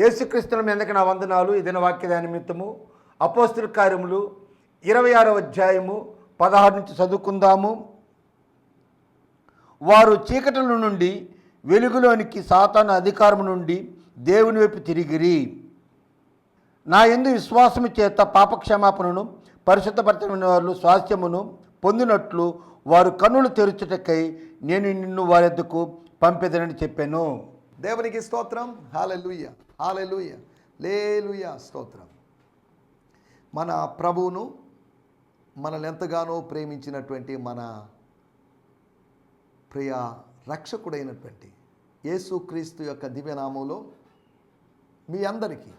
యేసుక్రీస్తుల మీదకి నా వందనాలు. ఇదిన వాక్య నిమిత్తము అపోస్తుల కార్యములు ఇరవై ఆరో అధ్యాయము పదహారు నుంచి చదువుకుందాము. వారు చీకటిల నుండి వెలుగులోనికి సాతాను అధికారము నుండి దేవుని వైపు తిరిగిరి. నా ఎందు విశ్వాసము చేత పాపక్షమాపణను పరిశుద్ధపరచమైన వాళ్ళు స్వాస్థ్యమును పొందినట్లు వారు కన్నులు తెరుచుటకై నేను నిన్ను వారి పంపేదనని చెప్పాను. దేవునికి స్తోత్రం. Hallelujah hallelujah. లేలుయ స్తోత్రం. మన ప్రభువును మనల్ని ఎంతగానో ప్రేమించినటువంటి మన ప్రియ రక్షకుడైనటువంటి యేసుక్రీస్తు యొక్క దివ్యనామంలో మీ అందరికీ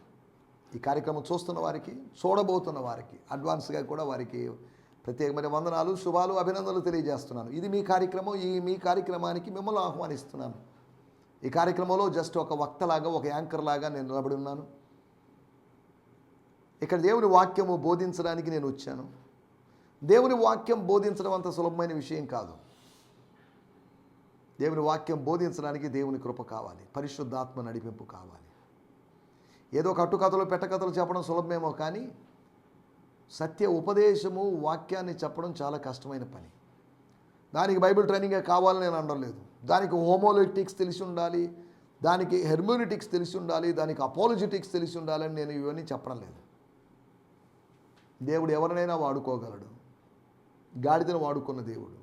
ఈ కార్యక్రమం చూస్తున్న వారికి చూడబోతున్న వారికి అడ్వాన్స్గా కూడా వారికి ప్రత్యేకమైన వందనాలు శుభాలు అభినందనలు తెలియజేస్తున్నాను. ఇది మీ కార్యక్రమం ఈ మీ కార్యక్రమానికి మిమ్మల్ని ఆహ్వానిస్తున్నాను. ఈ కార్యక్రమంలో జస్ట్ ఒక వక్తలాగా ఒక యాంకర్ లాగా నేను నిలబడి ఉన్నాను. ఇక్కడ దేవుని వాక్యము బోధించడానికి నేను వచ్చాను. దేవుని వాక్యం బోధించడం అంత సులభమైన విషయం కాదు. దేవుని వాక్యం బోధించడానికి దేవుని కృప కావాలి. పరిశుద్ధాత్మ నడిపింపు కావాలి. ఏదో కట్టుకథలు పెట్టకథలు చెప్పడం సులభమేమో కానీ సత్య ఉపదేశము వాక్యాన్ని చెప్పడం చాలా కష్టమైన పని. దానికి బైబిల్ ట్రైనింగే కావాలని నేను అనలేదు దానికి హోమోలిటిక్స్ తెలిసి ఉండాలి దానికి హెర్మ్యూనిటిక్స్ తెలిసి ఉండాలి దానికి అపోలజిటిక్స్ తెలిసి ఉండాలని నేను ఇవన్నీ చెప్పడం లేదు. దేవుడు ఎవరినైనా వాడుకోగలడు. గాడిదను వాడుకున్న దేవుడు.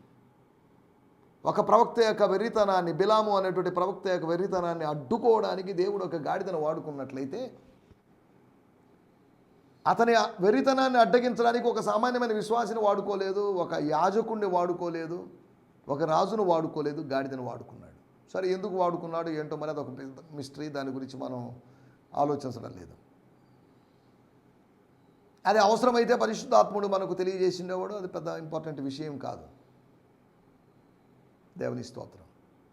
ఒక ప్రవక్త యొక్క వెర్రితనాన్ని బిలాము అనేటువంటి ప్రవక్త యొక్క వెర్రితనాన్ని అడ్డుకోవడానికి దేవుడు ఒక గాడిదను వాడుకున్నట్లయితే అతని వెరితనాన్ని అడ్డగించడానికి ఒక సామాన్యమైన విశ్వాసిని వాడుకోలేదు ఒక యాజకుణ్ణి వాడుకోలేదు ఒక రాజును వాడుకోలేదు గాడిదను వాడుకున్నాడు. సరే ఎందుకు వాడుకున్నాడు ఏంటో మరి అదొక మిస్టరీ దాని గురించి మనం ఆలోచించడం లేదు. అది అవసరమైతే పరిశుద్ధాత్ముడు మనకు తెలియజేసిండేవాడు అది పెద్ద ఇంపార్టెంట్ విషయం కాదు. దేవుని స్తోత్రం.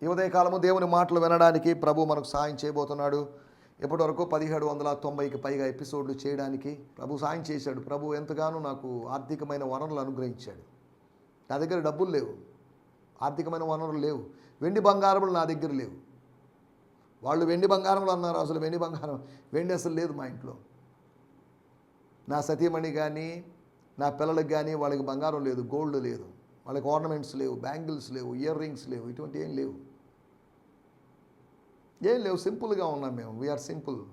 ఈ ఉదయకాలము దేవుని మాటలు వినడానికి ప్రభు మనకు సాయం చేయబోతున్నాడు. ఇప్పటివరకు పదిహేడు వందల తొంభైకి పైగా ఎపిసోడ్లు చేయడానికి ప్రభు సాయం చేశాడు. ప్రభు ఎంతగానో నాకు ఆర్థికమైన వనరులు అనుగ్రహించాడు. నా దగ్గర డబ్బులు లేవు. ఆర్థికమైన వనరులు లేవు. వెండి బంగారములు నా దగ్గర లేవు. వాళ్ళు వెండి బంగారములు అన్నారు. అసలు వెండి బంగారం వెండి అసలు లేదు మా ఇంట్లో. నా సతీమణి కానీ నా పిల్లలకు కానీ వాళ్ళకి బంగారం లేదు గోల్డ్ లేదు. వాళ్ళకి ఆర్నమెంట్స్ లేవు బ్యాంగిల్స్ లేవు ఇయర్ రింగ్స్ లేవు ఇటువంటి ఏం లేవు. ఏం లేవు సింపుల్గా ఉన్నాం మేము. వీఆర్ సింపుల్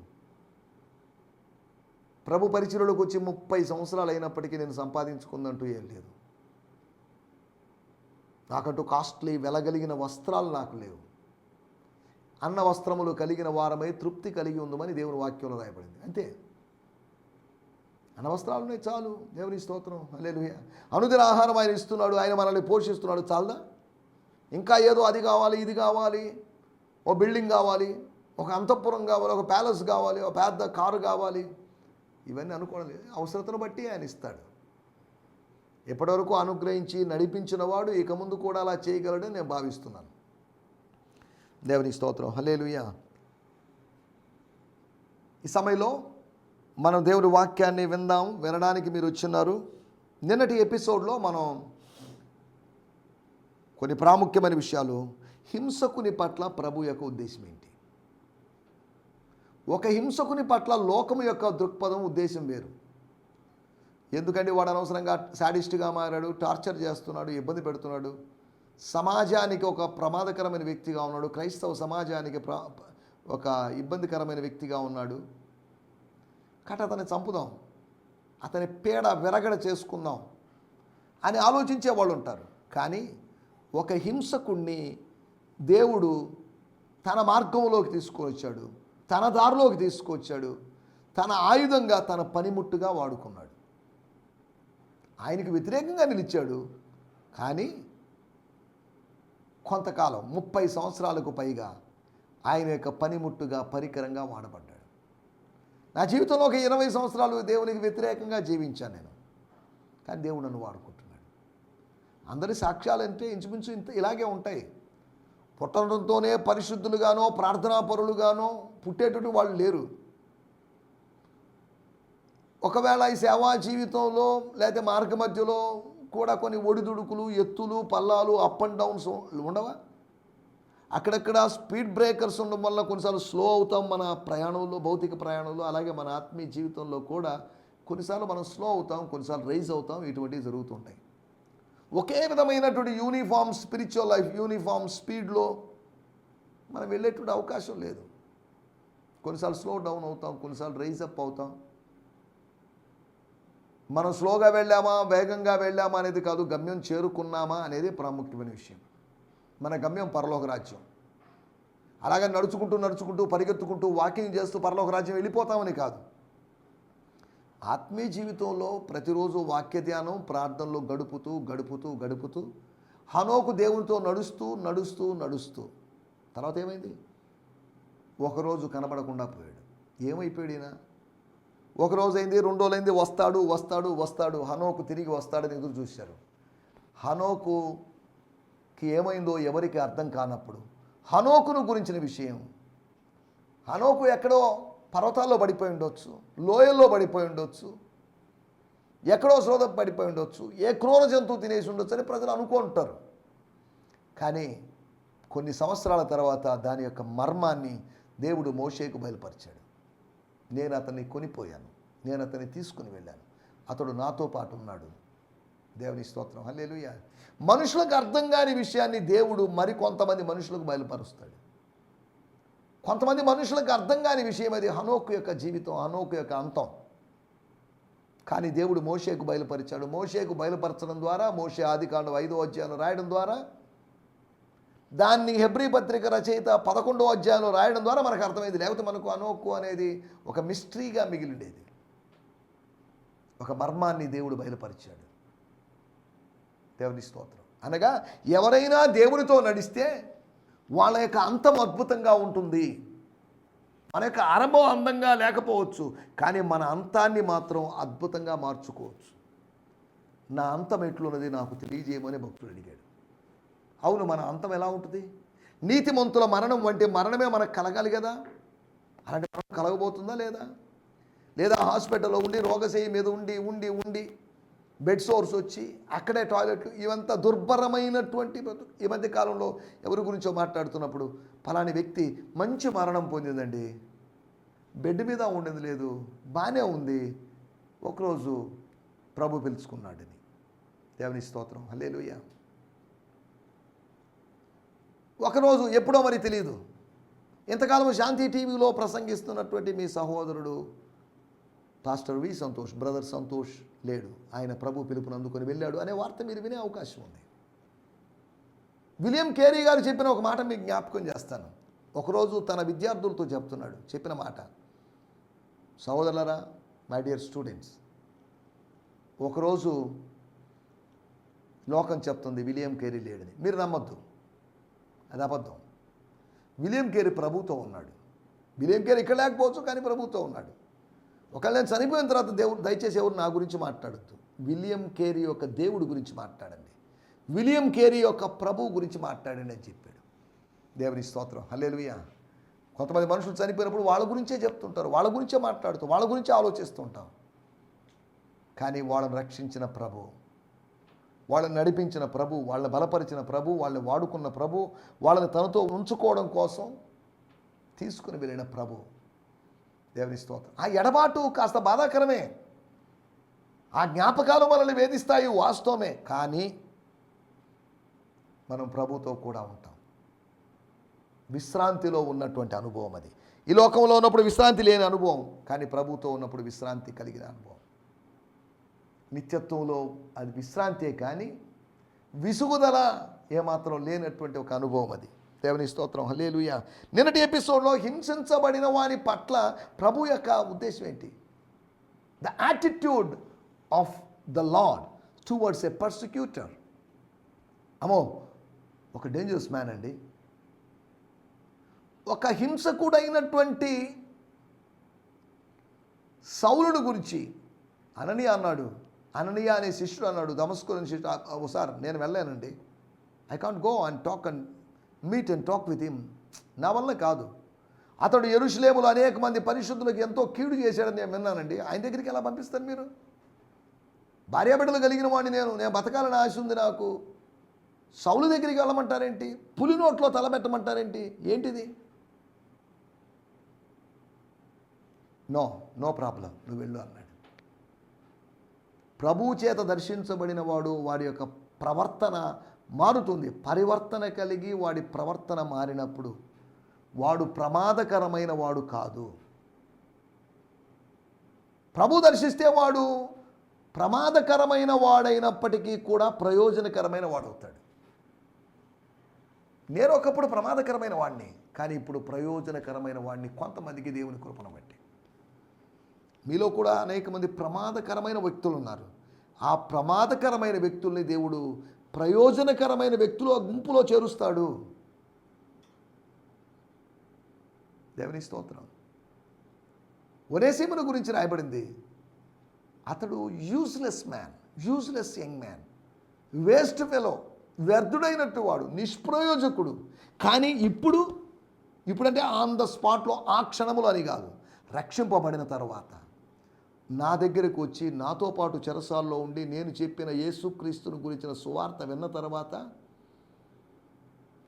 ప్రభు పరిచయలోకి వచ్చి ముప్పై సంవత్సరాలు అయినప్పటికీ నేను సంపాదించుకుందంటూ ఏం లేదు. నాకంటూ కాస్ట్లీ వెలగలిగిన వస్త్రాలు నాకు లేవు. అన్న వస్త్రములు కలిగిన వారమై తృప్తి కలిగి ఉందమని దేవుని వాక్యంలో రాయబడింది. అంతే. అన్న ఉన్నాయి చాలు. దేవుని స్తోత్రం. లేదు అనుదిన ఆహారం ఆయన ఇస్తున్నాడు ఆయన మనల్ని పోషిస్తున్నాడు. చాలదా? ఇంకా ఏదో అది కావాలి ఇది కావాలి. ఓ బిల్డింగ్ కావాలి ఒక అంతఃపురం కావాలి ఒక ప్యాలెస్ కావాలి ఒక పెద్ద కారు కావాలి. ఇవన్నీ అనుకోవడం లేదు. అవసరతను బట్టి ఆయన ఇస్తాడు. ఎప్పటివరకు అనుగ్రహించి నడిపించిన వాడు ఇక ముందు కూడా అలా చేయగలడని నేను భావిస్తున్నాను. దేవుని స్తోత్రం. హలేలుయా ఈ సమయంలో మనం దేవుడి వాక్యాన్ని విందాం. వినడానికి మీరు వచ్చిన్నారు. నిన్నటి ఎపిసోడ్లో మనం కొన్ని ప్రాముఖ్యమైన విషయాలు హింసకుని పట్ల ప్రభు యొక్క ఉద్దేశం ఏంటి? ఒక హింసకుని పట్ల లోకము యొక్క దృక్పథం ఉద్దేశం వేరు. ఎందుకంటే వాడు అనవసరంగా శాడిస్ట్గా మారాడు టార్చర్ చేస్తున్నాడు ఇబ్బంది పెడుతున్నాడు. సమాజానికి ఒక ప్రమాదకరమైన వ్యక్తిగా ఉన్నాడు క్రైస్తవ సమాజానికి ప్ర ఒక ఇబ్బందికరమైన వ్యక్తిగా ఉన్నాడు. కాబట్టి అతన్ని చంపుదాం అతని పేడ విరగడ చేసుకుందాం అని ఆలోచించే వాళ్ళు ఉంటారు. కానీ ఒక హింసకుణ్ణి దేవుడు తన మార్గంలోకి తీసుకొచ్చాడు తన దారిలోకి తీసుకొచ్చాడు. తన ఆయుధంగా తన పనిముట్టుగా వాడుకున్నాడు. ఆయనకు వ్యతిరేకంగా నిలిచాడు. కానీ కొంతకాలం ముప్పై సంవత్సరాలకు పైగా ఆయన యొక్క పనిముట్టుగా పరికరంగా వాడబడ్డాడు. నా జీవితంలో ఒక ఇరవై సంవత్సరాలు దేవునికి వ్యతిరేకంగా జీవించాను నేను. కానీ దేవుడు నన్ను వాడుకుంటున్నాడు. అందరి సాక్ష్యాలు అంటే ఇంచుమించు ఇంత ఇలాగే ఉంటాయి. పుట్టడంతోనే పరిశుద్ధులుగానో ప్రార్థనా పుట్టేటటువంటి పుట్టేటట్టు వాళ్ళు లేరు. ఒకవేళ ఈ సేవా జీవితంలో లేకపోతే మార్గ మధ్యలో కూడా కొన్ని ఒడిదుడుకులు ఎత్తులు పల్లాలు అప్ అండ్ డౌన్స్ ఉండవా? అక్కడక్కడ స్పీడ్ బ్రేకర్స్ ఉండడం వల్ల కొన్నిసార్లు స్లో అవుతాం మన ప్రయాణంలో భౌతిక ప్రయాణంలో. అలాగే మన ఆత్మీయ జీవితంలో కూడా కొన్నిసార్లు మనం స్లో అవుతాం కొన్నిసార్లు రైజ్ అవుతాం. ఇటువంటివి జరుగుతుంటాయి ఒకే విధమైనటువంటి యూనిఫామ్ స్పిరిచువల్ లైఫ్ యూనిఫామ్ స్పీడ్లో మనం వెళ్ళేటువంటి అవకాశం లేదు. కొన్నిసార్లు స్లో డౌన్ అవుతాం కొన్నిసార్లు రైజ్ అప్ అవుతాం. మనం స్లోగా వెళ్ళామా వేగంగా వెళ్ళామా అనేది కాదు గమ్యం చేరుకున్నామా అనేది ప్రాముఖ్యమైన విషయం. మన గమ్యం పరలోక రాజ్యం. అలాగే నడుచుకుంటూ నడుచుకుంటూ పరిగెత్తుకుంటూ వాకింగ్ చేస్తూ పరలోక రాజ్యం వెళ్ళిపోతామని కాదు. ఆత్మీయ జీవితంలో ప్రతిరోజు వాక్య ధ్యానం ప్రార్థనలో గడుపుతూ గడుపుతూ గడుపుతూ హనోకు దేవునితో నడుస్తూ నడుస్తూ నడుస్తూ. తర్వాత ఏమైంది? ఒకరోజు కనబడకుండా పోయాడు. ఏమైపోయాడు ఈయన? ఒక రోజు అయింది రెండు రోజులైంది వస్తాడు వస్తాడు వస్తాడు. హనోకు తిరిగి వస్తాడని ఎదురు చూశారు. హనోకుకి ఏమైందో ఎవరికి అర్థం కానప్పుడు హనోకును గురించిన విషయం. హనోకు ఎక్కడో పర్వతాల్లో పడిపోయి ఉండొచ్చు లోయల్లో పడిపోయి ఉండొచ్చు ఎక్కడో శ్రోత పడిపోయి ఉండొచ్చు ఏ క్రూర జంతువు తినేసి ఉండొచ్చు అని ప్రజలు అనుకుంటారు కానీ కొన్ని సంవత్సరాల తర్వాత దాని యొక్క మర్మాన్ని దేవుడు మోషేకు బయలుపరిచాడు. నేను అతన్ని కొనిపోయాను నేను అతన్ని తీసుకుని వెళ్ళాను అతడు నాతో పాటు ఉన్నాడు. దేవుని స్తోత్రం. హల్లెలూయ. మనుషులకు అర్థం కాని విషయాన్ని దేవుడు మరికొంతమంది మనుషులకు బయలుపరుస్తాడు. కొంతమంది మనుషులకు అర్థం కాని విషయం అది హనోకు యొక్క జీవితం హనోకు యొక్క అంతం. కానీ దేవుడు మోషేకు బయలుపరిచాడు. మోషేకు బయలుపరచడం ద్వారా మోషే ఆదికాండం ఐదో అధ్యాయంలో రాయడం ద్వారా దాన్ని హెబ్రీ పత్రిక రచయిత పదకొండో అధ్యాయంలో రాయడం ద్వారా మనకు అర్థమైంది. లేకపోతే మనకు అనోకు అనేది ఒక మిస్టరీగా మిగిలిండేది. ఒక మర్మాన్ని దేవుడు బయలుపరిచాడు. దేవుని స్తోత్రం. అనగా ఎవరైనా దేవునితో నడిస్తే వాళ్ళ యొక్క అంతం అద్భుతంగా ఉంటుంది. మన యొక్క ఆరంభం అందంగా లేకపోవచ్చు కానీ మన అంతాన్ని మాత్రం అద్భుతంగా మార్చుకోవచ్చు. నా అంతం ఎట్లున్నది నాకు తెలియజేయమని భక్తుడు అడిగాడు. అవును మన అంతం ఎలా ఉంటుంది? నీతిమంతుల మరణం వంటి మరణమే మనకు కలగాలి కదా? అలాంటి మరణం కలగబోతుందా లేదా? లేదా హాస్పిటల్లో ఉండి రోగశయ్య మీద ఉండి ఉండి ఉండి బెడ్ సోర్స్ వచ్చి అక్కడే టాయిలెట్లు ఇవంతా దుర్భరమైనటువంటి ఈ మధ్య కాలంలో ఎవరి గురించో మాట్లాడుతున్నప్పుడు ఫలాని వ్యక్తి మంచి మరణం పొందిందండి. బెడ్ మీద ఉండేది లేదు బాగానే ఉంది. ఒకరోజు ప్రభు పిలుచుకున్నాడని. దేవుని స్తోత్రం. హలేలుయ్య ఒకరోజు ఎప్పుడో మరి తెలియదు ఇంతకాలం శాంతి టీవీలో ప్రసంగిస్తున్నటువంటి మీ సహోదరుడు pastor V Santosh brother Santosh లేడు. ఆయన ప్రభు పిలుపును అందుకొని వెళ్ళాడు అనే వార్త మీరు వినే అవకాశం ఉంది. విలియం కేరీ గారు చెప్పిన ఒక మాట మీకు జ్ఞాపకం చేస్తాను. ఒకరోజు తన విద్యార్థులతో చెప్తున్నాడు చెప్పిన మాట. సహోదరులరా మై డియర్ స్టూడెంట్స్ ఒకరోజు లోకం చెప్తుంది విలియం కేరీ లేడని. మీరు నమ్మద్దు. అది అబద్ధం. విలియం కేరీ ప్రభుతో ఉన్నాడు. విలియం కేరీ ఇక్కడ లేకపోవచ్చు కానీ ప్రభుతో ఉన్నాడు. ఒకవేళ నేను చనిపోయిన తర్వాత దేవుడు దయచేసి ఎవరు నా గురించి మాట్లాడద్దు. విలియం కేరీ యొక్క దేవుడి గురించి మాట్లాడండి. విలియం కేరీ యొక్క ప్రభువు గురించి మాట్లాడండి అని చెప్పాడు. దేవుని స్తోత్రం. హల్లెలూయా. కొంతమంది మనుషులు చనిపోయినప్పుడు వాళ్ళ గురించే చెప్తుంటారు. వాళ్ళ గురించే మాట్లాడుతూ వాళ్ళ గురించే ఆలోచిస్తుంటాం. కానీ వాళ్ళని రక్షించిన ప్రభు వాళ్ళని నడిపించిన ప్రభు వాళ్ళని బలపరిచిన ప్రభు వాళ్ళని వాడుకున్న ప్రభు వాళ్ళని తనతో ఉంచుకోవడం కోసం తీసుకుని వెళ్ళిన ప్రభు దేవుని స్తోత్రం. ఆ ఎడబాటు కాస్త బాధాకరమే. ఆ జ్ఞాపకాలు మనల్ని వేధిస్తాయి వాస్తవమే. కానీ మనం ప్రభుతో కూడా ఉంటాం. విశ్రాంతిలో ఉన్నటువంటి అనుభవం అది. ఈ లోకంలో ఉన్నప్పుడు విశ్రాంతి లేని అనుభవం కానీ ప్రభుతో ఉన్నప్పుడు విశ్రాంతి కలిగిన అనుభవం. నిత్యత్వంలో అది విశ్రాంతే కానీ విసుగుదల ఏమాత్రం లేనటువంటి ఒక అనుభవం అది. దేవుని స్తోత్రం. హలేలుయ నిన్నటి ఎపిసోడ్లో హింసించబడిన వారి పట్ల ప్రభు యొక్క ఉద్దేశం ఏంటి? The attitude of the lord towards a persecutor అమ్మో ఒక డేంజరస్ మ్యాన్ అండి. ఒక హింసకుడైనటువంటి సౌలుడు గురించి అననీయ అన్నాడు. అననీయ అనే శిష్యుడు అన్నాడు. దమస్కు అనే శిష్యుడు "ఆ, సార్ నేను వెళ్ళానండి I can't go and talk and meet and talk with him. నా వల్ల కాదు. అతడు ఎరుషులేములు అనేక మంది పరిశుద్ధులకు ఎంతో కీడు చేశాడని నేను విన్నానండి. ఆయన దగ్గరికి ఎలా పంపిస్తాను మీరు? భార్యాబిడ్డలు కలిగిన వాడిని నేను నేను బతకాలని ఆశ ఉంది నాకు. సౌలు దగ్గరికి వెళ్ళమంటారేంటి? పులి నోట్లో తలబెట్టమంటారేంటి ఏంటిది? No no problem. నువ్వు వెళ్ళు అన్నాడు. ప్రభువు చేత దర్శించబడిన వాడు వాడి యొక్క ప్రవర్తన మారుతుంది. పరివర్తన కలిగి వాడి ప్రవర్తన మారినప్పుడు వాడు ప్రమాదకరమైన వాడు కాదు. ప్రభు దర్శిస్తే వాడు ప్రమాదకరమైన వాడైనప్పటికీ కూడా ప్రయోజనకరమైన వాడవుతాడు. నేను ఒకప్పుడు ప్రమాదకరమైన వాడిని కానీ ఇప్పుడు ప్రయోజనకరమైన వాడిని కొంతమందికి దేవుని కృపణ బట్టి. మీలో కూడా అనేక మంది ప్రమాదకరమైన వ్యక్తులు ఉన్నారు. ఆ ప్రమాదకరమైన వ్యక్తుల్ని దేవుడు ప్రయోజనకరమైన వ్యక్తులు ఆ గుంపులో చేరుస్తాడు. దేవుని స్తోత్రం. ఒనేసీమును గురించి రాయబడింది. అతడు useless man useless young man waste fellow వ్యర్థుడైనట్టు వాడు నిష్ప్రయోజకుడు. కానీ ఇప్పుడు ఇప్పుడంటే ఆన్ ద స్పాట్లో ఆ క్షణములు అని కాదు రక్షింపబడిన తర్వాత. నా దగ్గరకు వచ్చి నాతో పాటు చెరసాల్లో ఉండి నేను చెప్పిన యేసుక్రీస్తుని గురించిన సువార్త విన్న తర్వాత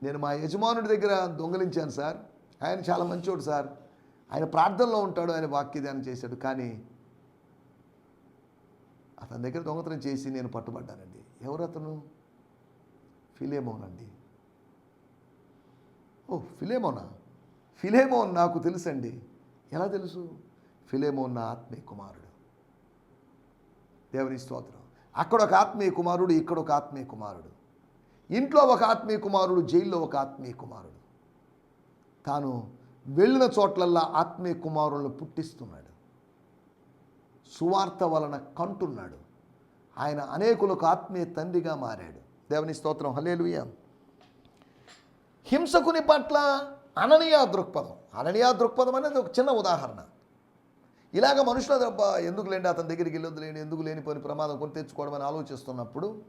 నేను మా యజమానుడి దగ్గర దొంగలించాను సార్. ఆయన చాలా మంచోడు సార్. ఆయన ప్రార్థనలో ఉంటాడు ఆయన వాక్యదానం చేశాడు. కానీ అతని దగ్గర దొంగతనం చేసి నేను పట్టుబడ్డానండి. ఎవరు అతను ఫిలేమోనండి. ఓ ఫిలేమోనా? ఫిలేమోన్ నాకు తెలుసండి. ఎలా తెలుసు? ఫిలేమోన్ నా ఆత్మీయ కుమారుడు. దేవుని స్తోత్రం. అక్కడ ఒక ఆత్మీయ కుమారుడు ఇక్కడ ఒక ఆత్మీయ కుమారుడు. ఇంట్లో ఒక ఆత్మీయ కుమారుడు జైల్లో ఒక ఆత్మీయ కుమారుడు. తాను వెళ్ళిన చోట్లల్లా ఆత్మీయ కుమారులను పుట్టిస్తున్నాడు. సువార్త వలన కంటున్నాడు. ఆయన అనేకులకు ఆత్మీయ తండ్రిగా మారాడు. దేవుని స్తోత్రం. హలేలుయ హింసకుని పట్ల అననీయ దృక్పథం. అననీయ దృక్పథం అనేది ఒక చిన్న ఉదాహరణ. ఇలాగ మనుషుల దెబ్బ ఎందుకు లేండి? అతని దగ్గరికి వెళ్ళొద్దు లేండి ఎందుకు లేనిపోని ప్రమాదం కొని తెచ్చుకోవడం అని ఆలోచిస్తున్నప్పుడు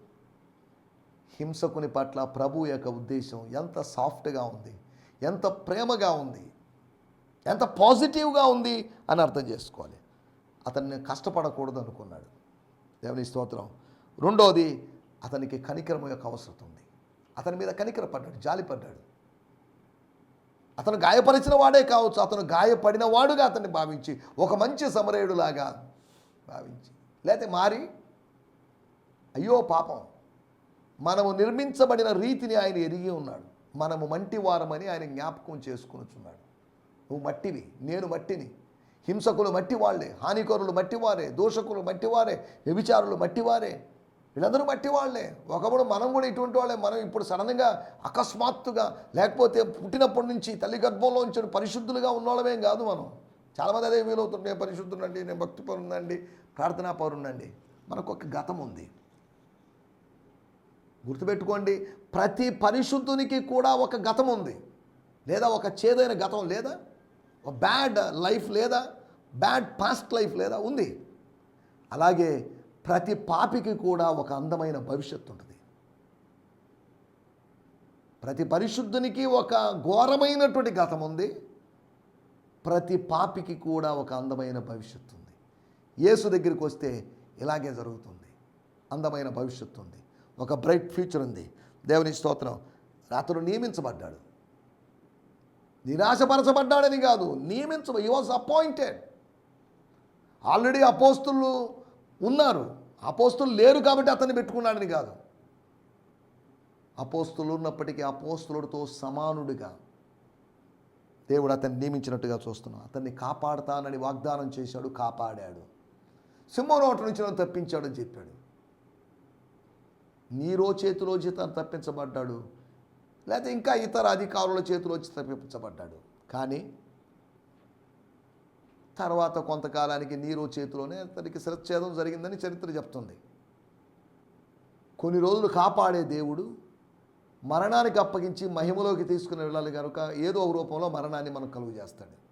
హింసకుని పట్ల ప్రభు యొక్క ఉద్దేశం ఎంత సాఫ్ట్గా ఉంది ఎంత ప్రేమగా ఉంది ఎంత పాజిటివ్గా ఉంది అని అర్థం చేసుకోవాలి. అతన్ని కష్టపడకూడదు అనుకున్నాడు. దేవుని స్తోత్రం. రెండోది అతనికి కనికరం యొక్క అవసరం ఉంది. అతని మీద కనికర పడ్డాడు జాలి పడ్డాడు అతను గాయపరిచిన వాడే కావచ్చు అతను గాయపడిన వాడుగా అతన్ని భావించి ఒక మంచి సమరయుడులాగా భావించి. లేకపోతే మారి అయ్యో పాపం మనము నిర్మించబడిన రీతిని ఆయన ఎరిగి ఉన్నాడు. మనము మంటి వారమని ఆయన జ్ఞాపకం చేసుకునిచున్నాడు. నువ్వు మట్టివి నేను మట్టిని. హింసకులు మట్టివాళ్ళే హానికరులు మట్టివారే దోషకులు మట్టివారే వ్యభిచారులు మట్టివారే. వీళ్ళందరూ మట్టివాళ్ళే ఒకప్పుడు మనం కూడా ఇటువంటి వాళ్ళే. మనం ఇప్పుడు సడన్గా అకస్మాత్తుగా లేకపోతే పుట్టినప్పటి నుంచి తల్లి గర్భంలో ఉంచిన పరిశుద్ధులుగా ఉన్నవాళ్ళమేం కాదు మనం. చాలామంది అదే వీలవుతుంది నేను పరిశుద్ధునండి నేను భక్తి పరుందండి ప్రార్థనా పరుందండి మనకు ఒక గతం ఉంది. గుర్తుపెట్టుకోండి ప్రతి పరిశుద్ధునికి కూడా ఒక గతం ఉంది. లేదా ఒక చేదైన గతం లేదా? ఒక బ్యాడ్ లైఫ్ లేదా? బ్యాడ్ పాస్ట్ లైఫ్ లేదా? ఉంది. అలాగే ప్రతి పాపికి కూడా ఒక అందమైన భవిష్యత్తు ఉంటుంది. ప్రతి పరిశుద్ధునికి ఒక ఘోరమైనటువంటి గతం ఉంది. ప్రతి పాపికి కూడా ఒక అందమైన భవిష్యత్తు ఉంది. యేసు దగ్గరికి వస్తే ఇలాగే జరుగుతుంది. అందమైన భవిష్యత్తు ఉంది. ఒక బ్రైట్ ఫ్యూచర్ ఉంది. దేవుని స్తోత్రం అతను నియమించబడ్డాడు. నిరాశపరచబడ్డాడని కాదు నియమించ ఈ వాజ్ అపాయింటెడ్ ఆల్రెడీ అపోస్తులు ఉన్నారు. అపోస్తులు లేరు కాబట్టి అతన్ని పెట్టుకున్నాడని కాదు. అపోస్తులు ఉన్నప్పటికీ అపోస్తులతో సమానుడిగా దేవుడు అతన్ని నియమించినట్టుగా చూస్తున్నాం అతన్ని కాపాడుతానని వాగ్దానం చేశాడు కాపాడాడు. సింహం నోటి నుంచి నన్ను తప్పించాడని చెప్పాడు. నీరో చేతిలో తను తప్పించబడ్డాడు. లేకపోతే ఇంకా ఇతర అధికారుల చేతిలోంచి తప్పించబడ్డాడు. కానీ తర్వాత కొంతకాలానికి నీరు చేతిలోనే అతనికి శిరచ్ఛేదం జరిగిందని చరిత్ర చెప్తుంది. కొన్ని రోజులు కాపాడే దేవుడు మరణానికి అప్పగించి మహిమలోకి తీసుకుని వెళ్ళాలి కనుక ఏదో ఒక రూపంలో మరణాన్ని మనకు కలుగు చేస్తాడు.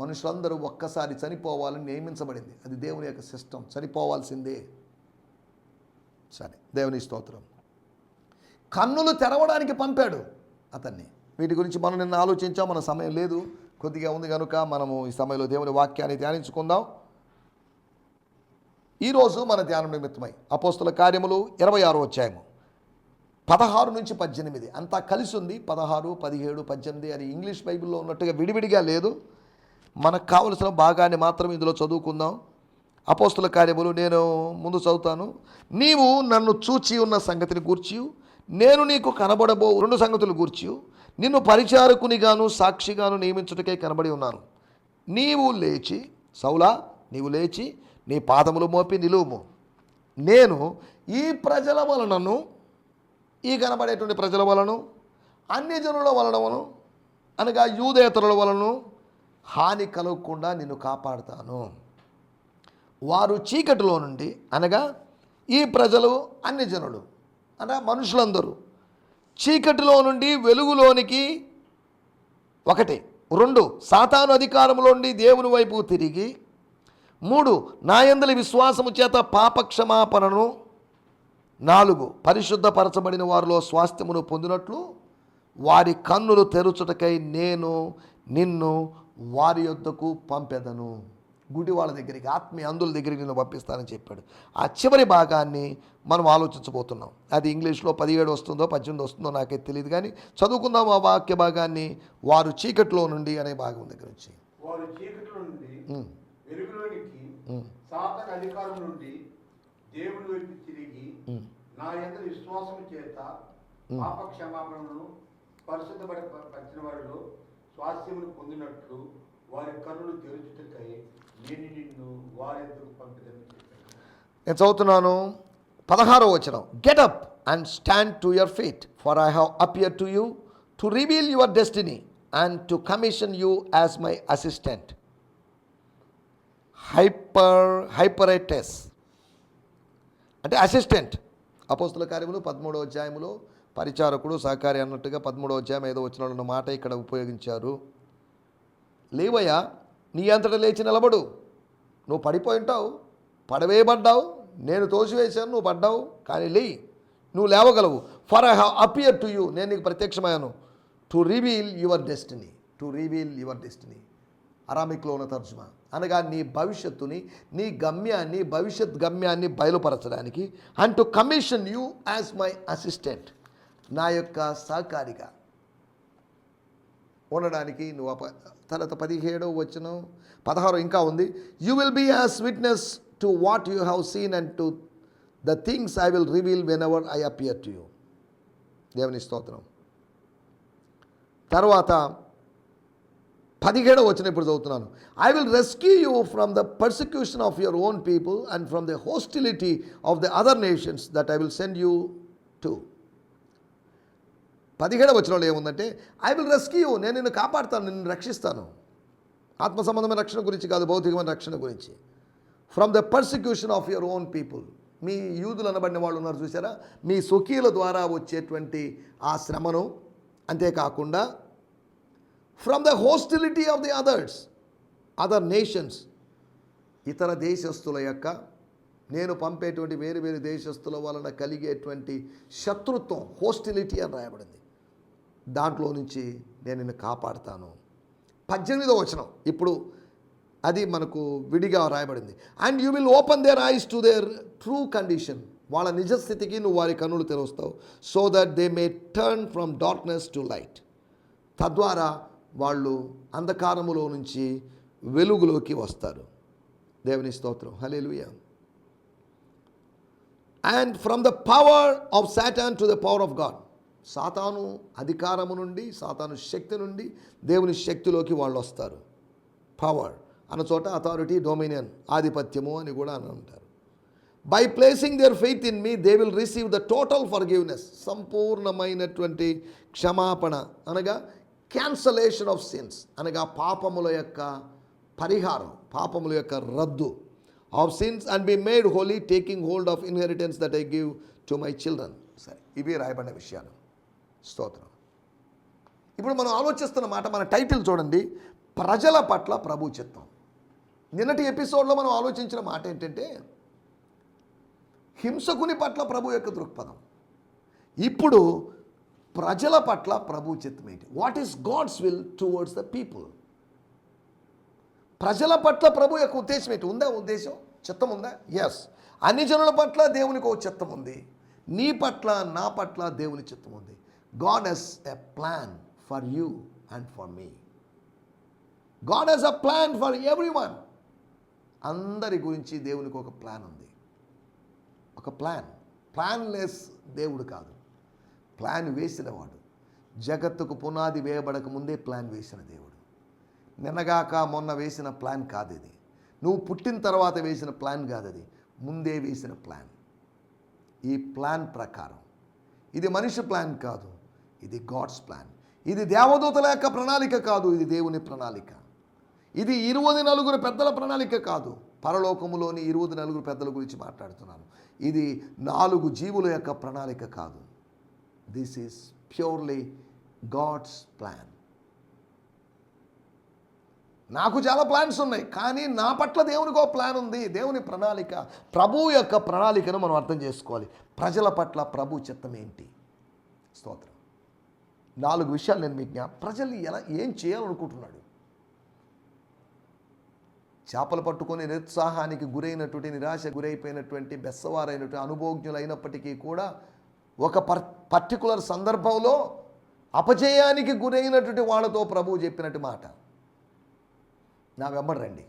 మనుషులందరూ ఒక్కసారి చనిపోవాలని నియమించబడింది. అది దేవుని యొక్క సిస్టమ్ చనిపోవాల్సిందే. సరే దేవుని స్తోత్రం. కన్నులు తెరవడానికి పంపాడు అతన్ని. వీటి గురించి మనం నిన్న ఆలోచించాం మన సమయం లేదు. కొద్దిగా ఉంది కనుక మనము ఈ సమయంలో దేవుని వాక్యాన్ని ధ్యానించుకుందాం. ఈరోజు మన ధ్యానం నిమిత్తమై అపోస్తుల కార్యములు ఇరవై ఆరు వచ్చాయము పదహారు నుంచి పద్దెనిమిది. అంతా కలిసి ఉంది. పదహారు పదిహేడు పద్దెనిమిది అని ఇంగ్లీష్ బైబిల్లో ఉన్నట్టుగా విడివిడిగా లేదు. మనకు కావలసిన భాగాన్ని మాత్రం ఇందులో చదువుకుందాం. అపోస్తుల కార్యములు నేను ముందు చదువుతాను. నీవు నన్ను చూచి ఉన్న సంగతిని గూర్చి నేను నీకు కనబడబో రెండు సంగతులు గూర్చి నిన్ను పరిచారకునిగాను సాక్షిగాను నియమించుటకే కనబడి ఉన్నాను. నీవు లేచి సౌలా నీవు లేచి నీ పాదములు మోపి నిలువుము. నేను ఈ ప్రజల వలనను ఈ కనబడేటువంటి ప్రజల వలను అన్యజనుల వలనను అనగా యూదేతరుల వలను హాని కలగకుండా నిన్ను కాపాడుతాను. వారు చీకటిలో నుండి అనగా ఈ ప్రజలు అన్యజనులు అనగా మనుషులందరూ చీకటిలో నుండి వెలుగులోనికి ఒకటి. రెండు సాతాను అధికారంలో నుండి దేవుని వైపు తిరిగి. మూడు నాయందలి విశ్వాసము చేత పాపక్షమాపణను. నాలుగు పరిశుద్ధపరచబడిన వారిలో స్వాస్థ్యమును పొందినట్లు. వారి కన్నులు తెరుచుటకై నేను నిన్ను వారి యొద్దకు పంపెదను. గుడి వాళ్ళ దగ్గరికి ఆత్మీయ అందుల దగ్గరికి నేను పంపిస్తానని చెప్పాడు. ఆ చివరి భాగాన్ని మనం ఆలోచించబోతున్నాం. అది ఇంగ్లీష్లో పదిహేడు వస్తుందో పద్దెనిమిది వస్తుందో నాకే తెలియదు కానీ చదువుకుందాం ఆ వాక్య భాగాన్ని వారు చీకట్లో నుండి అనే భాగం దగ్గర నుంచి. వారు చీకటిలో నుండి ఉమ్, వెలుగులోనికి ఉమ్, సాతన అధికారం నుండి దేవుని వైపు తిరిగి ఉమ్. నా ఎంత విశ్వాసము చేత పాప క్షమాపణను పరిశుద్ధపడి పరిచిన వారిలో స్వాస్థ్యమును పొందినట్లు వారి కన్నులు తెరుచుటకై నేను చదువుతున్నాను పదహారో వచ్చిన get up and stand to your feet for I have appear to you to reveal your destiny and to commission you as my assistant hyper హైపరైటెస్ అంటే అసిస్టెంట్ అపోస్తుల కార్యములు పదమూడో అధ్యాయములో పరిచారకుడు సహకారి అన్నట్టుగా పదమూడో అధ్యాయం ఏదో వచ్చిన మాట ఇక్కడ ఉపయోగించారు. లేవయ్యా నీ అంతటా లేచి నిలబడు. నువ్వు పడిపోయి ఉంటావు. పడవేయబడ్డావు. నేను తోసివేశాను నువ్వు పడ్డావు. కానీ లే నువ్వు లేవగలవు. For I have appear to you. నేను నీకు ప్రత్యక్షమయ్యాను. To reveal your destiny. To reveal your destiny. అరామిక్లో ఉన్న తర్జుమా. అనగా నీ భవిష్యత్తుని నీ గమ్యాన్ని భవిష్యత్ గమ్యాన్ని బయలుపరచడానికి and to commission you as my assistant. నా యొక్క సహకారిగా. ఉండడానికి నువ్వు అప తర్వాత పదిహేడో వచ్చిన పదహారు ఇంకా ఉంది. You will be as witness to what you have seen and to the things I will reveal whenever I appear to you దేవుని స్తోత్రం. తర్వాత పదిహేడో వచ్చిన ఇప్పుడు చదువుతున్నాను. I will rescue you from the persecution of your own people and from the hostility of the other nations that I will send you to పదిహేడవ వచనంలో ఏముందంటే ఐ విల్ రెస్క్యూ నేను నిన్ను కాపాడుతాను. నిన్ను రక్షిస్తాను. ఆత్మ సంబంధమైన రక్షణ గురించి కాదు భౌతికమైన రక్షణ గురించి. From the persecution of your own people మీ యూదులు అనబడిన వాళ్ళు ఉన్నారు చూసారా? మీ స్వకీయుల ద్వారా వచ్చేటువంటి ఆ శ్రమను. అంతేకాకుండా from the hostility of the others other nations ఇతర దేశస్తుల యొక్క నేను పంపేటువంటి వేరు వేరు దేశస్తుల వలన కలిగేటువంటి శత్రుత్వం హోస్టిలిటీ అని రాయబడింది. దాంట్లో నుంచి నేను నిన్ను కాపాడుతాను. పద్దెనిమిదో వచనం. ఇప్పుడు అది మనకు విడిగా రాయబడింది. And you will open their eyes to their true condition వాళ్ళ నిజస్థితికి నువ్వు వారి కన్నులు తెరుస్తావు. So that they may turn from darkness to light తద్వారా వాళ్ళు అంధకారములో నుంచి వెలుగులోకి వస్తారు. దేవుని స్తోత్రం. హల్లెలూయా and from the power of Satan to the power of God సాతాను అధికారము నుండి సాతాను శక్తి నుండి దేవుని శక్తిలోకి వాళ్ళు వస్తారు. పవర్ అన్న చోట అథారిటీ డొమినియన్ ఆధిపత్యము అని కూడా అని అంటారు. By placing their faith in me they will receive the total forgiveness సంపూర్ణమైనటువంటి క్షమాపణ అనగా క్యాన్సలేషన్ ఆఫ్ సిన్స్ అనగా పాపముల యొక్క పరిహారం పాపముల యొక్క రద్దు of sins and be made holy taking hold of inheritance that I give to my children సరే ఇవి రాయబడిన విషయాలు. స్తోత్రం. ఇప్పుడు మనం ఆలోచిస్తున్న మాట మన టైటిల్ చూడండి. ప్రజల పట్ల ప్రభు చిత్తం. నిన్నటి ఎపిసోడ్లో మనం ఆలోచించిన మాట ఏంటంటే హింసకుని పట్ల ప్రభు యొక్క దృక్పథం. ఇప్పుడు ప్రజల పట్ల ప్రభు చిత్తం ఏంటి? What is God's will towards the people ప్రజల పట్ల ప్రభు యొక్క ఉద్దేశం ఏంటి? ఉందా ఉద్దేశం? చిత్తం ఉందా? ఎస్ అన్ని జనుల పట్ల దేవునికి ఒక చిత్తం ఉంది. నీ పట్ల నా పట్ల దేవుని చిత్తం ఉంది. God has a plan for you and for me God has a plan for everyone అందరి గురించి దేవునికి ఒక ప్లాన్ ఉంది. ఒక ప్లాన్ ప్లాన్లెస్ దేవుడు కాదు. ప్లాన్ వేసినవాడు జగత్తుకు పునాది వేయబడక ముందే ప్లాన్ వేసిన దేవుడు. నిన్నగాక మొన్న వేసిన ప్లాన్ కాదు ఇది నువ్వు పుట్టిన తర్వాత వేసిన ప్లాన్ కాదు అది ముందే వేసిన ప్లాన్ ఈ ప్లాన్ ప్రకారం. ఇది మనిషి ప్లాన్ కాదు. ఇది గాడ్స్ ప్లాన్. ఇది దేవదూతల యొక్క ప్రణాళిక కాదు ఇది దేవుని ప్రణాళిక. ఇది ఇరువది నలుగురు పెద్దల ప్రణాళిక కాదు. పరలోకములోని ఇరువది నలుగురు పెద్దల గురించి మాట్లాడుతున్నాను. ఇది నాలుగు జీవుల యొక్క ప్రణాళిక కాదు. This is purely God's plan నాకు చాలా ప్లాన్స్ ఉన్నాయి కానీ నా పట్ల దేవునికి ఒక ప్లాన్ ఉంది. దేవుని ప్రణాళిక ప్రభు యొక్క ప్రణాళికను మనం అర్థం చేసుకోవాలి. ప్రజల పట్ల ప్రభు చిత్తం ఏంటి? స్తోత్రం. నాలుగు విషయాలు నేను మీకు జ్ఞా ప్రజలు ఎలా ఏం చేయాలనుకుంటున్నాడు? చేపలు పట్టుకొని నిరుత్సాహానికి గురైనటువంటి నిరాశ గురైపోయినటువంటి బెస్సవారైనటువంటి అనుభోగ్యులైనప్పటికీ కూడా ఒక పర్ పర్టికులర్ సందర్భంలో అపజయానికి గురైనటువంటి వాళ్ళతో ప్రభువు చెప్పినట్టు మాట. నా వెంబడి రండి.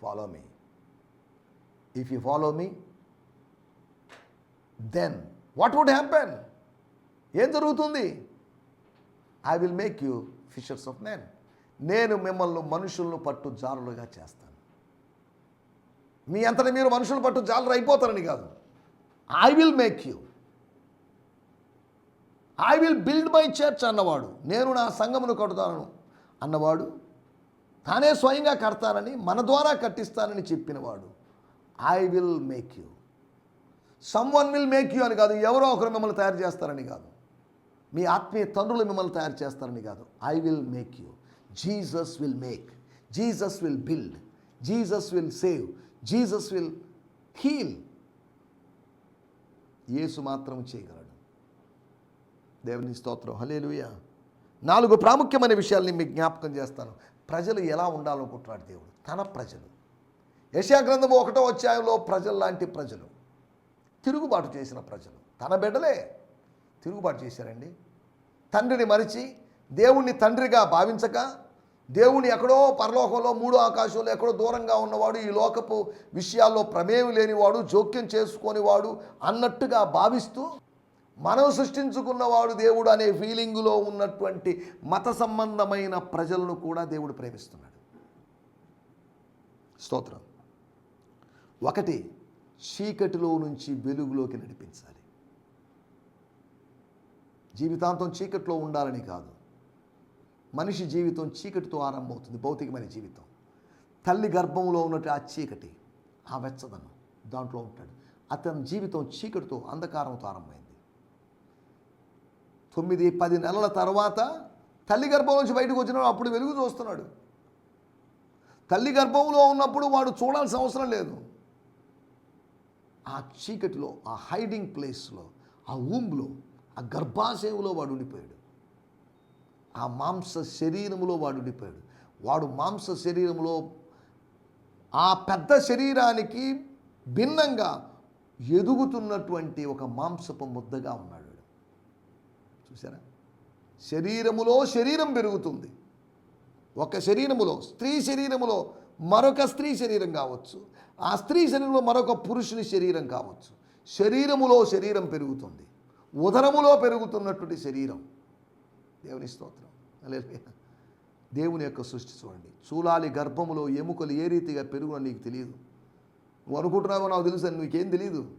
Follow me if you follow me then what would happen ఏం జరుగుతుంది? I will make you fishers of men నేను మిమ్మల్ని మనుషులను పట్టు జారులుగా చేస్తాను. మీ అంతటి మీరు మనుషులు పట్టు జాలరు అయిపోతారని కాదు. I will make you I will build my church అన్నవాడు. నేను నా సంఘమును కడతాను అన్నవాడు. తానే స్వయంగా కడతానని మన ద్వారా కట్టిస్తానని చెప్పినవాడు. I will make you someone will make you అని కాదు ఎవరో ఒకరు మిమ్మల్ని తయారు చేస్తారని కాదు. మీ ఆత్మీయ తండ్రులు మిమ్మల్ని తయారు చేస్తారని కాదు. I will make you Jesus will make Jesus will build Jesus will save Jesus will heal యేసు మాత్రం చేయగలడు. దేవుని స్తోత్రం. హలేలుయ నాలుగు ప్రాముఖ్యమైన విషయాల్ని మీకు జ్ఞాపకం చేస్తాను. ప్రజలు ఎలా ఉండాలనుకుంటున్నాడు దేవుడు? తన ప్రజలు. యశా గ్రంథము ఒకటో అధ్యాయంలో ప్రజల్లాంటి ప్రజలు. తిరుగుబాటు చేసిన ప్రజలు. తన బిడ్డలే. తిరుగుబాటు చేశారండి. తండ్రిని మరిచి దేవుణ్ణి తండ్రిగా భావించక దేవుని ఎక్కడో పరలోకంలో మూడో ఆకాశంలో ఎక్కడో దూరంగా ఉన్నవాడు ఈ లోకపు విషయాల్లో ప్రమేయం లేనివాడు జోక్యం చేసుకునేవాడు అన్నట్టుగా భావిస్తూ మనం సృష్టించుకున్నవాడు దేవుడు అనే ఫీలింగులో ఉన్నటువంటి మత సంబంధమైన ప్రజలను కూడా దేవుడు ప్రేమిస్తున్నాడు. స్తోత్రం. ఒకటి చీకటిలో నుంచి వెలుగులోకి నడిపించాలి. జీవితాంతం చీకట్లో ఉండాలని కాదు. మనిషి జీవితం చీకటితో ఆరంభమవుతుంది భౌతికమైన జీవితం. తల్లి గర్భంలో ఉన్నట్టు ఆ చీకటి ఆ వెచ్చదనం దాంట్లో ఉంటాడు. అతని జీవితం చీకటితో అంధకారంతో ఆరంభమైంది. తొమ్మిది పది నెలల తర్వాత తల్లి గర్భం నుంచి బయటకు వచ్చినాడు అప్పుడు వెలుగు చూస్తున్నాడు. తల్లి గర్భంలో ఉన్నప్పుడు వాడు చూడాల్సిన అవసరం లేదు. ఆ చీకటిలో ఆ హైడింగ్ ప్లేస్లో ఆ ఊంబ్లో ఆ గర్భాశయంలో వాడు ఉండిపోయాడు. ఆ మాంస శరీరములో వాడు ఉండిపోయాడు. వాడు మాంస శరీరంలో ఆ పెద్ద శరీరానికి భిన్నంగా ఎదుగుతున్నటువంటి ఒక మాంసపు ముద్దగా ఉన్నాడు చూసారా శరీరములో శరీరం పెరుగుతుంది. ఒక శరీరములో స్త్రీ శరీరములో మరొక స్త్రీ శరీరం కావచ్చు. ఆ స్త్రీ శరీరంలో మరొక పురుషుని శరీరం కావచ్చు. శరీరములో శరీరం పెరుగుతుంది. ఉదరములో పెరుగుతున్నటువంటి శరీరం. దేవుని స్తోత్రం. దేవుని యొక్క సృష్టి చూడండి. చూలాలి గర్భములో ఎముకలు ఏ రీతిగా పెరుగునో నీకు తెలియదు. నువ్వు అనుకుంటున్నావో నాకు తెలుసు అని నీకేం తెలియదు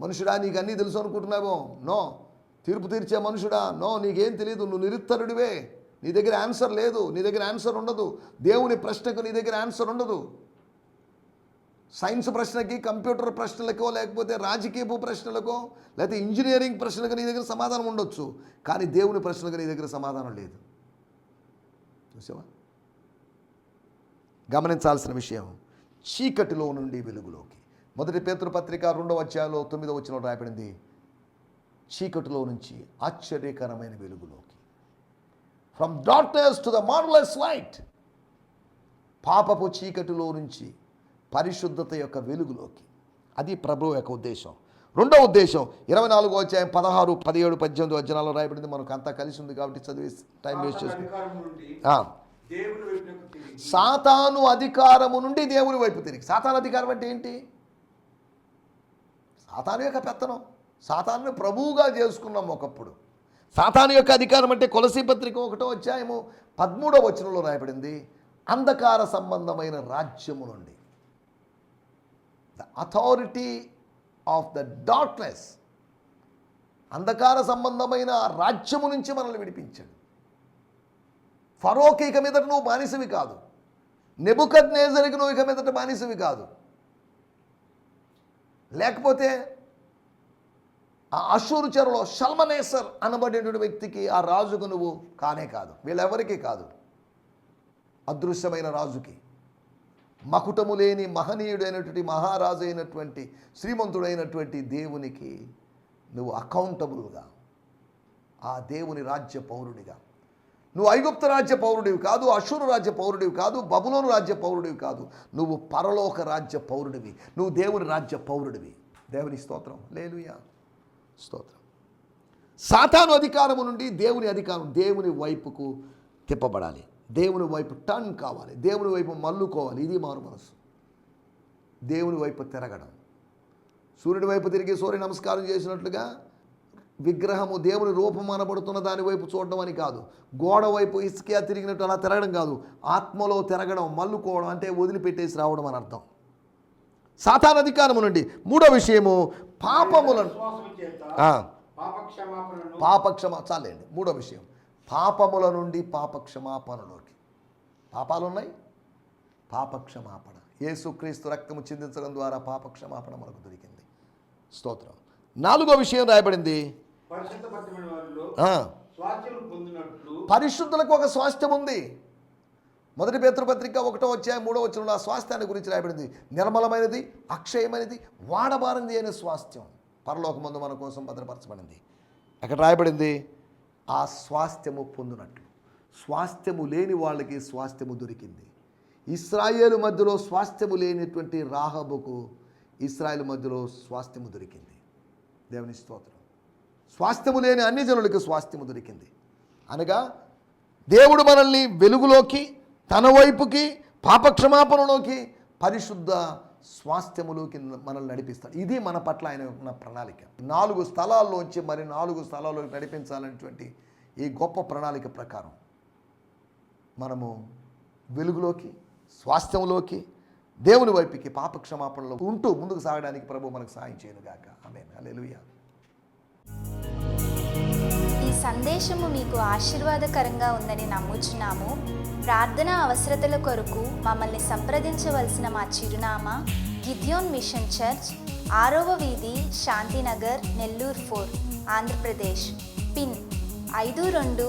మనుషుడా నీకు అన్నీ తెలుసు అనుకుంటున్నావో? నో. తీర్పు తీర్చే మనుషుడా? నో నీకేం తెలియదు నువ్వు నిరుత్తరుడివే. నీ దగ్గర ఆన్సర్ లేదు. నీ దగ్గర ఆన్సర్ ఉండదు. దేవుని ప్రశ్నకు నీ దగ్గర ఆన్సర్ ఉండదు. సైన్స్ ప్రశ్నకి కంప్యూటర్ ప్రశ్నలకో లేకపోతే రాజకీయపు ప్రశ్నలకో లేకపోతే ఇంజనీరింగ్ ప్రశ్నలకు నీ దగ్గర సమాధానం ఉండొచ్చు. కానీ దేవుని ప్రశ్నలకు నీ దగ్గర సమాధానం లేదు. చూసావా? గమనించాల్సిన విషయం చీకటిలో నుండి వెలుగులోకి. మొదటి పేతృపత్రిక రెండవ అధ్యాయంలో తొమ్మిదో వచ్చిన రాయబడింది చీకటిలో నుంచి ఆశ్చర్యకరమైన వెలుగులోకి. From darkness to the marvellous light పాపపు చీకటిలో నుంచి పరిశుద్ధత యొక్క వెలుగులోకి. అది ప్రభు యొక్క ఉద్దేశం. రెండో ఉద్దేశం ఇరవై నాలుగో అధ్యాయం పదహారు పదిహేడు పద్దెనిమిది వచనాల్లో రాయబడింది. మనకు అంతా కలిసి ఉంది కాబట్టి చదివి టైం వేస్ట్ తిరిగి సాతాను అధికారము నుండి దేవుని వైపు తిరిగి. సాతాను అధికారం అంటే ఏంటి? సాతాను యొక్క పెత్తనం. సాతాను ప్రభువుగా చేసుకున్నాం ఒకప్పుడు. సాతాను యొక్క అధికారం అంటే కొలసీ పత్రిక ఒకటో అధ్యాయము పదమూడవ వచనంలో రాయబడింది. అంధకార సంబంధమైన రాజ్యము నుండి. The authority of the darkness అంధకార సంబంధమైన రాజ్యము నుంచి మనల్ని విడిపించాడు. ఫరోకి ఇక మీదట నువ్వు బానిసవి కాదు. నెబుకద్ నేజరికి నువ్వు ఇక మీదట బానిసవి కాదు. లేకపోతే ఆ అశూరు చెరలో షల్మనేసర్ అనబడేటువంటి వ్యక్తికి ఆ రాజుకు నువ్వు కానే కాదు. వీళ్ళెవరికీ కాదు. అదృశ్యమైన రాజుకి. మకుటము లేని మహనీయుడైనటువంటి మహారాజు అయినటువంటి శ్రీమంతుడైనటువంటి దేవునికి నువ్వు అకౌంటబుల్గా ఆ దేవుని రాజ్య పౌరుడిగా. నువ్వు ఐగుప్త రాజ్య పౌరుడివి కాదు అశూరు రాజ్య పౌరుడివి కాదు బబులోను రాజ్య పౌరుడివి కాదు నువ్వు పరలోక రాజ్య పౌరుడివి నువ్వు దేవుని రాజ్య పౌరుడివి. దేవుని స్తోత్రం. లేలుయా స్తోత్రం. సాతాను అధికారము నుండి దేవుని అధికారం దేవుని వైపుకు తిప్పబడాలి. దేవుని వైపు టర్న్ కావాలి దేవుని వైపు మల్లుకోవాలి ఇది మారు మనసు. దేవుని వైపు తిరగడం. సూర్యుడి వైపు తిరిగి సూర్య నమస్కారం చేసినట్లుగా విగ్రహము దేవుని రూపం అనబడుతున్న దాని వైపు చూడడం అని కాదు. గోడ వైపు ఇసుక తిరిగినట్టు అలా తిరగడం కాదు. ఆత్మలో తిరగడం మల్లుకోవడం అంటే వదిలిపెట్టేసి రావడం అని అర్థం. సాతాన అధికారము నుండి మూడో విషయము పాపములను పాపక్షమా చాలండి మూడో విషయం. పాపముల నుండి పాపక్షమాపణలోకి పాపాలు ఉన్నాయి పాపక్షమాపణ. యేసుక్రీస్తు రక్తము చిందించడం ద్వారా పాపక్షమాపణ మనకు దొరికింది. స్తోత్రం. నాలుగో విషయం రాయబడింది. పరిశుద్ధులకు ఒక స్వాస్థ్యం ఉంది. మొదటి పేతృపత్రిక ఒకటో వచ్చాయి మూడో వచ్చిన ఆ స్వాస్థ్యాన్ని గురించి రాయబడింది. నిర్మలమైనది అక్షయమైనది వాడబారింది అనే స్వాస్థ్యం పరలోకమందు మన కోసం భద్రపరచబడింది. అక్కడ రాయబడింది? ఆ స్వాస్థ్యము పొందినట్లు స్వాస్థ్యము లేని వాళ్ళకి స్వాస్థ్యము దొరికింది. ఇస్రాయేలు మధ్యలో స్వాస్థ్యము లేనటువంటి రాహబుకు ఇస్రాయేల్ మధ్యలో స్వాస్థ్యము దొరికింది. దేవుని స్తోత్రం. స్వాస్థ్యము లేని అన్ని జనులకు స్వాస్థ్యము దొరికింది. అనగా దేవుడు మనల్ని వెలుగులోకి తన వైపుకి పాపక్షమాపణలోకి పరిశుద్ధ స్వాస్థ్యములోకి మనల్ని నడిపిస్తాడు. ఇది మన పట్ల ఆయన ఉన్న ప్రణాళిక. నాలుగు స్థలాల్లోంచి మరి నాలుగు స్థలాల్లోకి నడిపించాలనేటువంటి ఈ గొప్ప ప్రణాళిక ప్రకారం. మనము వెలుగులోకి స్వాస్థ్యంలోకి దేవుని వైపుకి పాపక్షమాపణలో ఉంటూ ముందుకు సాగడానికి ప్రభు మనకు సాయం చేయనుగాక ఆమె హల్లెలూయా. ఈ సందేశము మీకు ఆశీర్వాదకరంగా ఉందని నమ్ముచున్నాము. ప్రార్థన అవసరతల కొరకు మమ్మల్ని సంప్రదించవలసిన మా చిరునామా గిద్యోన్ మిషన్ చర్చ్ ఆరవ వీధి శాంతినగర్ నెల్లూరు ఫోర్ ఆంధ్రప్రదేశ్. పిన్ ఐదు రెండు